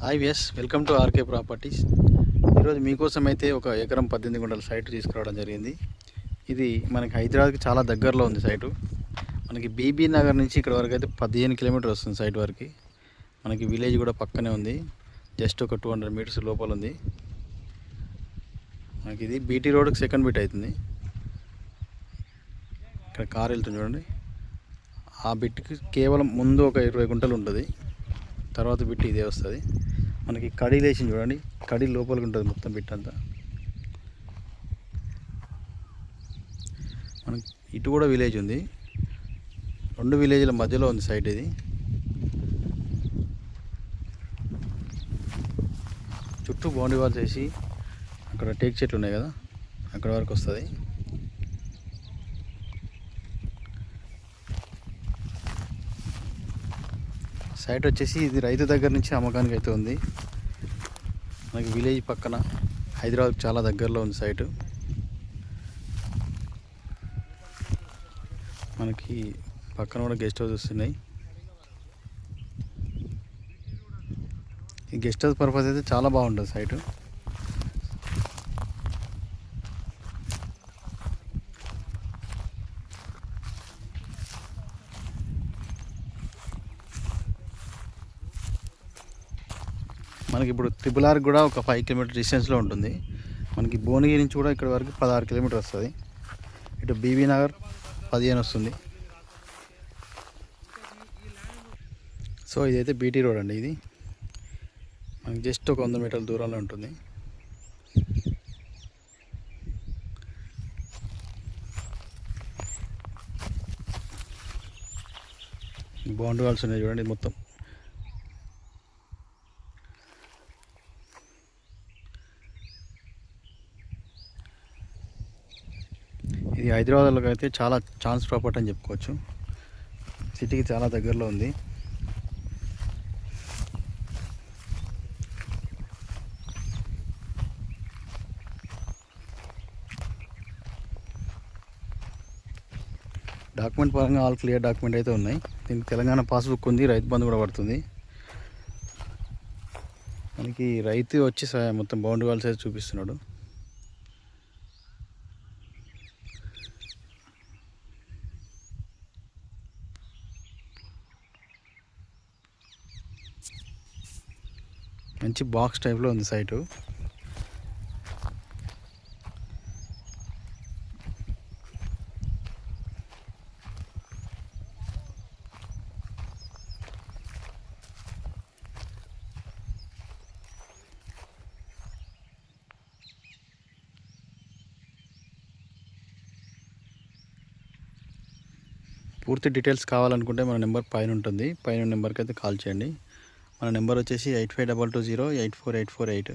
Hi yes welcome to RK Properties ఈరోజు మీకోసం అయితే ఒక ఎకరం పద్దెనిమిది గుంటల సైట్ తీసుకురావడం జరిగింది. ఇది మనకి హైదరాబాద్కి చాలా దగ్గరలో ఉంది సైటు మనకి బీబీ నగర్ నుంచి ఇక్కడ వరకు అయితే పదిహేను కిలోమీటర్ వస్తుంది సైట్ వరకు. మనకి విలేజ్ కూడా పక్కనే ఉంది. జస్ట్ ఒక టూ హండ్రెడ్ మీటర్స్ లోపల ఉంది. మనకి ఇది బీటీ రోడ్కి సెకండ్ బీట్ అవుతుంది. ఇక్కడ కార్ వెళ్తుంది చూడండి. ఆ బిట్కి కేవలం ముందు ఒక ఇరవై గుంటలు ఉంటుంది. తర్వాత బిట్ ఇదే వస్తుంది. మనకి కడి లేచింది చూడండి. కడి లోపలికి ఉంటుంది మొత్తం బిట్టంతా మనకి ఇటు కూడా విలేజ్ ఉంది. రెండు విలేజ్ల మధ్యలో ఉంది సైట్ ఇది. చుట్టూ బౌండరీ వాల్స్ వేసి అక్కడ టేక్ చెట్లు ఉన్నాయి కదా అక్కడ వరకు వస్తుంది. సైట్ వచ్చేసి ఇది రైతు దగ్గర నుంచి అమ్మకానికి అయితే ఉంది. మనకి విలేజ్ పక్కన హైదరాబాద్ చాలా దగ్గరలో ఉంది సైటు. మనకి పక్కన కూడా గెస్ట్ హౌస్ వస్తున్నాయి. ఈ గెస్ట్ హౌస్ పర్పస్ అయితే చాలా బాగుంటుంది సైటు. మనకి ఇప్పుడు త్రిపుల్ ఆర్ కూడా ఒక ఫైవ్ కిలోమీటర్ డిస్టెన్స్లో ఉంటుంది. మనకి భువనగిరి నుంచి కూడా ఇక్కడ వరకు పదహారు కిలోమీటర్ వస్తుంది. ఇటు బీబీ నగర్ పదిహేను వస్తుంది. సో ఇదైతే బీటీ రోడ్ అండి ఇది. మనకి జస్ట్ ఒక వంద మీటర్ల దూరంలో ఉంటుంది. బౌండరీ వాల్స్ ఉన్నాయి చూడండి మొత్తం. ఈ హైదరాబాద్లోకి అయితే చాలా ఛాన్స్ ప్రాపర్టీ అని చెప్పుకోవచ్చు. సిటీకి చాలా దగ్గరలో ఉంది. డాక్యుమెంట్ పరంగా ఆల్ క్లియర్ డాక్యుమెంట్ అయితే ఉన్నాయి. దీనికి తెలంగాణ పాస్బుక్ ఉంది రైతు బంధు కూడా పడుతుంది. మనకి రైతు వచ్చి మొత్తం బౌండరీ వాల్స్ అయితే చూపిస్తున్నాడు. మంచి బాక్స్ టైప్లో ఉంది సైటు పూర్తి డీటెయిల్స్ కావాలనుకుంటే మన నెంబర్ పైన ఉంటుంది. పైన నెంబర్కి అయితే కాల్ చేయండి. మన నెంబర్ వచ్చేసి eight five double two zero eight four eight four eight.